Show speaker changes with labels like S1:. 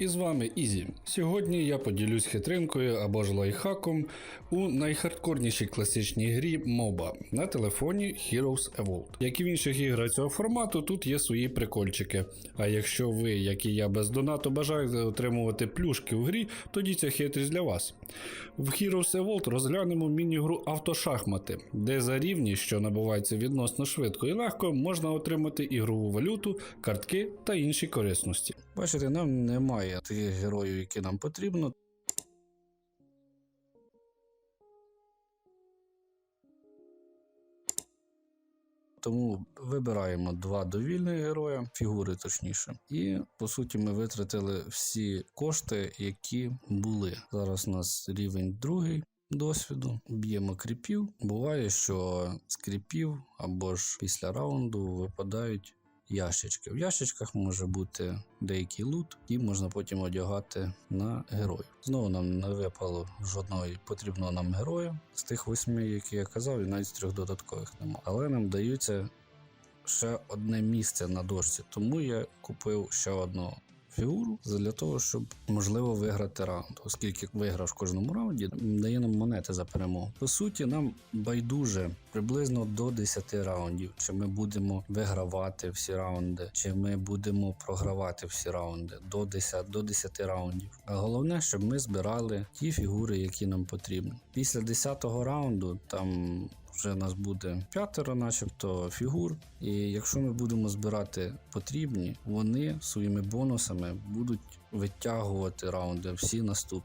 S1: І з вами Ізі. Сьогодні я поділюсь хитринкою або ж лайфхаком у найхардкорнішій класичній грі MOBA на телефоні Heroes Evolved. Як і в інших іграх цього формату, тут є свої прикольчики. А якщо ви, як і я, без донату бажаєте отримувати плюшки в грі, тоді ця хитрість для вас. В Heroes Evolved розглянемо міні-гру автошахмати, де за рівні, що набуваються відносно швидко і легко, можна отримати ігрову валюту, картки та інші корисності. Бачите, нам немає тих героїв, які нам потрібно. Тому вибираємо два довільних героя, фігури точніше. І по суті ми витратили всі кошти, які були. Зараз у нас рівень другий. Досвіду б'ємо кріпів. Буває, що з кріпів або ж після раунду випадають ящички. В ящичках може бути деякий лут, і можна потім одягати на героїв. Знову нам не випало жодного потрібного нам героя з тих восьми, які я казав, і навіть з трьох додаткових немає. Але нам даються ще одне місце на дошці, тому я купив ще одну. Фігуру для того, щоб можливо виграти раунд, оскільки виграв в кожному раунді, дає нам монети за перемогу. По суті, нам байдуже приблизно до 10 раундів, чи ми будемо вигравати всі раунди, чи ми будемо програвати всі раунди до 10, до 10 раундів. А головне, щоб ми збирали ті фігури, які нам потрібні. Після 10-го раунду там вже нас буде п'ятеро, начебто фігур. І якщо ми будемо збирати потрібні, вони своїми бонусами будуть витягувати раунди всі наступні.